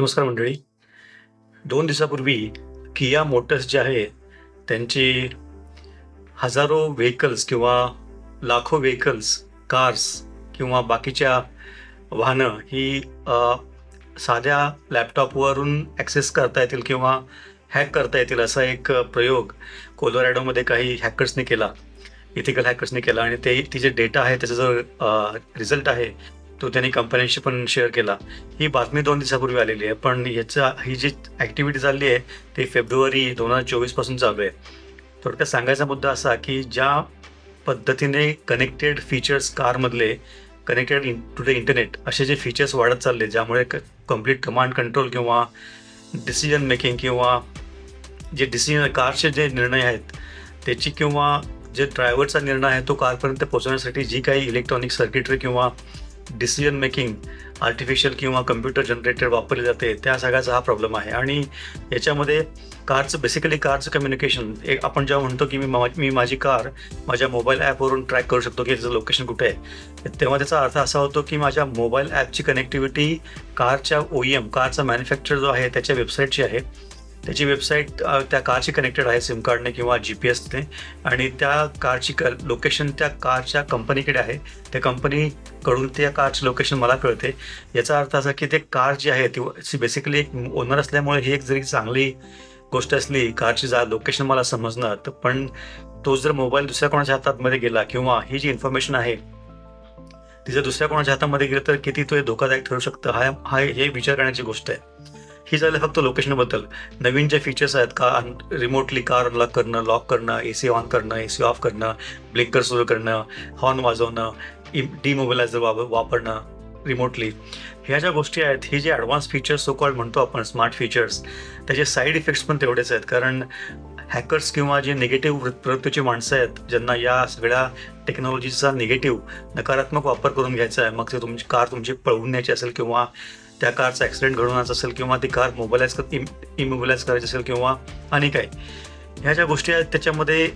नमस्कार मंडळी. दोन दिवसापूर्वी किया मोटर्स जे आहे त्यांची हजारो व्हेकल्स किंवा लाखो व्हेकल्स कार्स किंवा बाकीच्या वाहनं ही साध्या लॅपटॉपवरून ॲक्सेस करता येतील किंवा हॅक करता येतील असा एक प्रयोग कोलोरॅडोमध्ये काही हॅकर्सने केला. इथिकल हॅकर्सने केला आणि ते तिचे डेटा आहे त्याचा जो रिझल्ट आहे तो त्यांनी कंपन्यांशी पण शेअर केला. ही बातमी दोन दिवसापूर्वी आलेली आहे पण याचा ही जी ॲक्टिव्हिटी चालली आहे ती फेब्रुवारी दोन हजार चोवीसपासून चालू आहे. थोडक्यात सांगायचा मुद्दा असा की ज्या पद्धतीने कनेक्टेड फीचर्स कारमधले connected into the internet असे जे फीचर्स वाढत चालले ज्यामुळे कंप्लीट कमांड कंट्रोल किंवा डिसिजन मेकिंग किंवा जे डिसिजन कारचे जे निर्णय आहेत त्याची किंवा जे ड्रायव्हरचा निर्णय आहे तो कारपर्यंत पोहोचवण्यासाठी जी काही इलेक्ट्रॉनिक सर्किटरी किंवा डिसिजन मेकिंग आर्टिफिशियल किंवा कम्प्युटर जनरेटर वापरले जाते त्या सगळ्याचा हा प्रॉब्लेम आहे. आणि याच्यामध्ये कारचं बेसिकली कारचं कम्युनिकेशन एक आपण जेव्हा म्हणतो की मी मा मी माझी कार माझ्या मोबाईल ॲपवरून ट्रॅक करू शकतो की त्याचं लोकेशन कुठे आहे तेव्हा त्याचा अर्थ असा होतो की माझ्या मोबाईल ॲपची कनेक्टिव्हिटी कारच्या ओ एम कारचा मॅन्युफॅक्चर जो आहे त्याच्या वेबसाईटची आहे. त्याची वेबसाईट त्या कारची कनेक्टेड आहे सिम कार्डने किंवा जी पी एसने आणि त्या कारची क लोकेशन त्या कारच्या कंपनीकडे आहे. त्या कंपनीकडून त्या कारची लोकेशन मला कळते. याचा अर्थ असा की ते कार जी आहे ती बेसिकली एक ओनर असल्यामुळे ही एक जरी चांगली गोष्ट असली कारची जा लोकेशन मला समजणार तर पण तो जर मोबाईल दुसऱ्या कोणाच्या हातामध्ये गेला किंवा ही जी इन्फॉर्मेशन आहे ती जर दुसऱ्या कोणाच्या हातामध्ये गेलं तर किती तो हे धोकादायक ठरू शकतं? हा हा हे विचार करण्याची गोष्ट आहे. ही झालं फक्त लोकेशनबद्दल नवीन जे फीचर्स आहेत का रिमोटली कार अनलॉक करणं लॉक करणं ए सी ऑन करणं ए सी ऑफ करणं ब्लिंकर सुरू करणं हॉर्न वाजवणं डिमोबिलायझर वाप वापरणं रिमोटली ह्या ज्या गोष्टी आहेत ही जे ॲडव्हान्स फीचर्स सो कॉल्ड म्हणतो आपण स्मार्ट फीचर्स त्याचे साईड इफेक्ट्स पण तेवढेच आहेत. कारण हॅकर्स किंवा जे निगेटिव्ह प्रवृत्तीची माणसं आहेत ज्यांना या सगळ्या टेक्नॉलॉजीचा निगेटिव्ह नकारात्मक वापर करून घ्यायचा आहे मग ते तुमची कार तुमची पळवून न्यायची असेल किंवा त्या कारचा ॲक्सिडेंट घडून आणायचं असेल किंवा ती कार मोबाईलाइज इमोबिलाइज करायची असेल किंवा आणि काय. ह्या ज्या गोष्टी आहेत त्याच्यामध्ये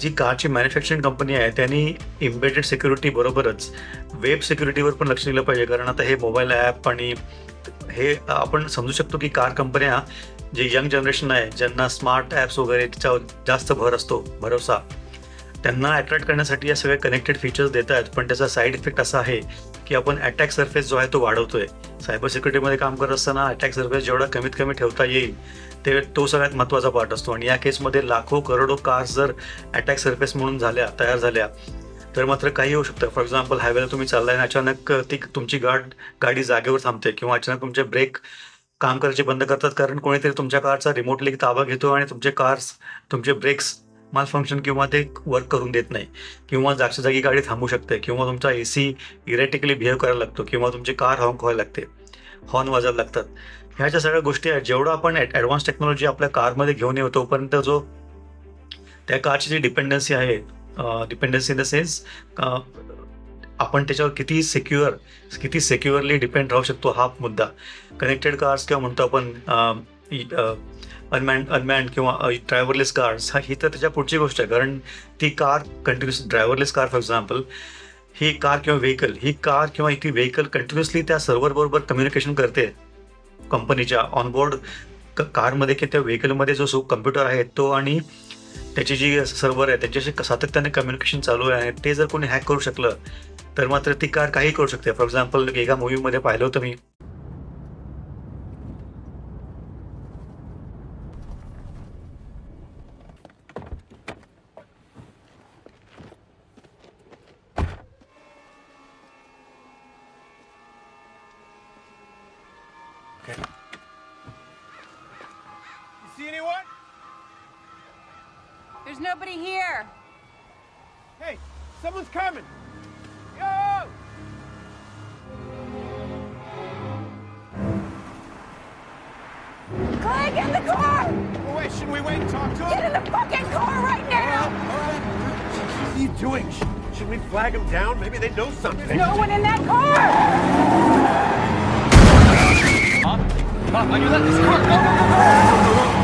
जी कारची मॅन्युफॅक्चरिंग कंपनी आहे त्यांनी इम्बेडेड सिक्युरिटी बरोबरच वेब सिक्युरिटीवर पण लक्ष दिलं पाहिजे. कारण आता हे मोबाईल ॲप आणि हे आपण समजू शकतो की कार कंपन्या जे यंग जनरेशन आहे ज्यांना स्मार्ट ॲप्स वगैरे त्याच्यावर जास्त भर असतो भरोसा त्यांना अट्रॅक्ट करण्यासाठी या सगळ्या कनेक्टेड फीचर्स देत आहेत पण त्याचा साईड इफेक्ट असा आहे की आपण अटॅक सरफेस जो आहे तो वाढवतोय. सायबर सिक्युरिटीमध्ये काम करत असताना अटॅक सरफेस जेवढा कमीत कमी ठेवता येईल ते तो सगळ्यात महत्त्वाचा पार्ट असतो. आणि या केसमध्ये लाखो करोडो कार्स जर अटॅक सरफेस म्हणून झाल्या तयार झाल्या तर मात्र काही होऊ शकतं. फॉर एक्झाम्पल हायवेला तुम्ही चाललाय आणि अचानक ती तुमची गाड गाडी जागेवर थांबते किंवा अचानक तुमचे ब्रेक काम करायचे बंद करतात कारण कोणीतरी तुमच्या कारचा रिमोटली ताबा घेतो आणि तुमचे कार्स तुमचे ब्रेक्स फंक्शन किंवा ते वर्क करून देत नाही. किंवा जागच्या जागी गाडी थांबू शकते किंवा तुमचा ए सी इरेटिकली बिहेव करायला लागतो किंवा तुमची कार हॉर्न व्हायला लागते हॉर्न वाजायला लागतात. ह्या ज्या सगळ्या गोष्टी आहेत. जेवढं आपण ॲडव्हान्स टेक्नॉलॉजी आपल्या कारमध्ये घेऊन येऊ तोपर्यंत जो त्या कारची जी डिपेंडन्सी आहे डिपेंडन्सी इन द सेन्स आपण त्याच्यावर किती सिक्युअर किती सिक्युअरली डिपेंड राहू शकतो हा मुद्दा. कनेक्टेड कार्स किंवा म्हणतो आपण अनमॅन अनमॅन किंवा ड्रायव्हरलेस कार्स ही तर त्याच्या पुढची गोष्ट आहे. कारण ती car continuous driverless car for example he car किंवा व्हेकल ही कार किंवा ती व्हेकल कंटिन्युअसली त्या सर्व्हरबरोबर कम्युनिकेशन करते. कंपनीच्या ऑनबोर्ड क कारमध्ये की त्या व्हेकलमध्ये जो सो कम्प्युटर आहे तो आणि त्याची जी सर्व्हर आहे त्याच्याशी सातत्याने कम्युनिकेशन चालू आहे ते जर कोणी हॅक करू शकलं तर मात्र ती कार काही करू शकते. फॉर एक्झाम्पल एका मूवीमध्ये पाहिलं होतं मी. You see anyone? There's nobody here. Hey, someone's coming. Yo! Clay, get in the car! Oh, wait, shouldn't we wait and talk to him? Get in the fucking car right now! right, all right. What are you doing? Should we flag them down? Maybe they know something. There's no one in that car! Huh? Huh? I you let This car.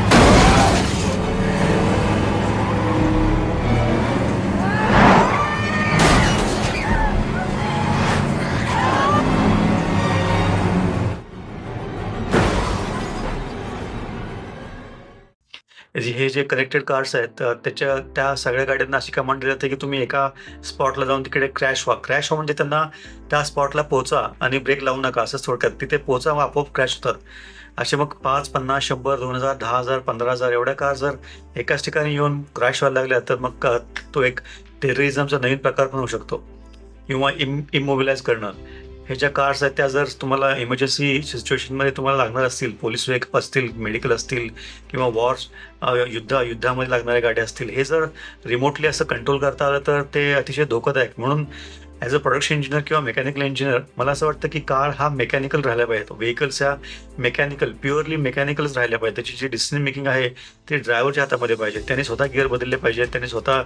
म्हणजे जे- हे जे connected cars आहेत त्याच्या त्या सगळ्या गाड्यांना अशी कमांड दिली जाते की तुम्ही एका स्पॉटला जाऊन तिकडे क्रॅश व्हा क्रॅश व्हा म्हणजे त्यांना त्या स्पॉटला पोहोचा आणि ब्रेक लावू नका असं थोडक्यात. तिथे पोहोचा व आपोआप क्रॅश होतात. असे मग पाच पन्नास शंभर दोन हजार दहा हजार पंधरा हजार एवढ्या कार जर एकाच ठिकाणी येऊन क्रॅश व्हायला लागल्या तर मग का- तो एक टेररिझमचा नवीन प्रकार पण होऊ शकतो. किंवा इम इमोबिलाइज करणं. हे ज्या कार्स आहेत त्या जर तुम्हाला इमर्जन्सी सिच्युएशनमध्ये तुम्हाला लागणार असतील पोलीस वेग असतील मेडिकल असतील किंवा वॉर्स युद्ध युद्धामध्ये लागणाऱ्या गाड्या असतील हे जर रिमोटली असं कंट्रोल करता आलं तर ते अतिशय धोकादायक. म्हणून ॲज अ प्रोडक्शन इंजिनियर किंवा मेकॅनिकल इंजिनियर मला असं वाटतं की कार हा मेकॅनिकल राहिला पाहिजे. व्हेकल्स ह्या मेकॅनिकल प्युअरली मेकॅनिकलच राहिल्या पाहिजे त्याची जी डिसिजन मेकिंग आहे ती ड्रायव्हरच्या हातामध्ये पाहिजे. त्याने स्वतः गिअर बदलले पाहिजे. त्याने स्वतः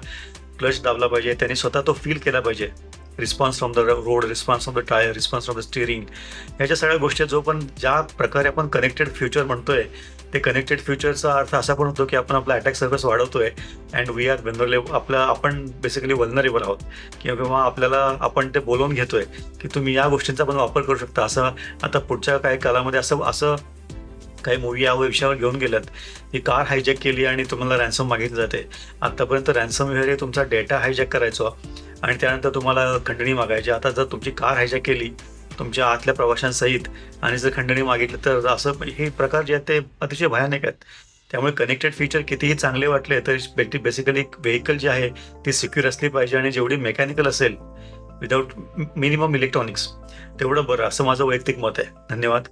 क्लच दाबला पाहिजे. त्याने स्वतः तो फील केला पाहिजे. Response from the road response from the tyre response from the steering ह्याच्या सगळ्या गोष्टी जो पण ज्या प्रकारे आपण कनेक्टेड फ्युचर म्हणतोय ते कनेक्टेड फ्युचरचा अर्थ असा पण होतो की आपण आपला अटॅक सर्व्हिस वाढवतोय अँड वी आर वेनरले आपलं आपण बेसिकली वल्नरेबल आहोत. किंवा किंवा आपल्याला आपण ते बोलवून घेतोय की तुम्ही या गोष्टींचा पण वापर करू शकता. असं आता पुढच्या काही कालामध्ये असं असं काही मूवी या विषयावर घेऊन गेल्यात की कार हायजॅक केली आणि तुम्हाला रॅन्सम मागितली जाते. आतापर्यंत रॅन्सम हे तुमचा डेटा हायजॅक करायचो. आणि त्यानंतर तुम्हाला खंडणी मागायची. आता जर तुमची कार हायजॅक केली तुमच्या आतल्या प्रवाशांसहित आणि जर खंडणी मागितली तर असं हे प्रकार जे आहेत ते अतिशय भयानक आहेत. त्यामुळे कनेक्टेड फीचर कितीही चांगले वाटले तरी बेसिकली व्हेकल जी आहे ती सिक्युअर असली पाहिजे आणि जेवढी मेकॅनिकल असेल विदाऊट मिनिमम इलेक्ट्रॉनिक्स तेवढं बरं असं माझं वैयक्तिक मत आहे. धन्यवाद.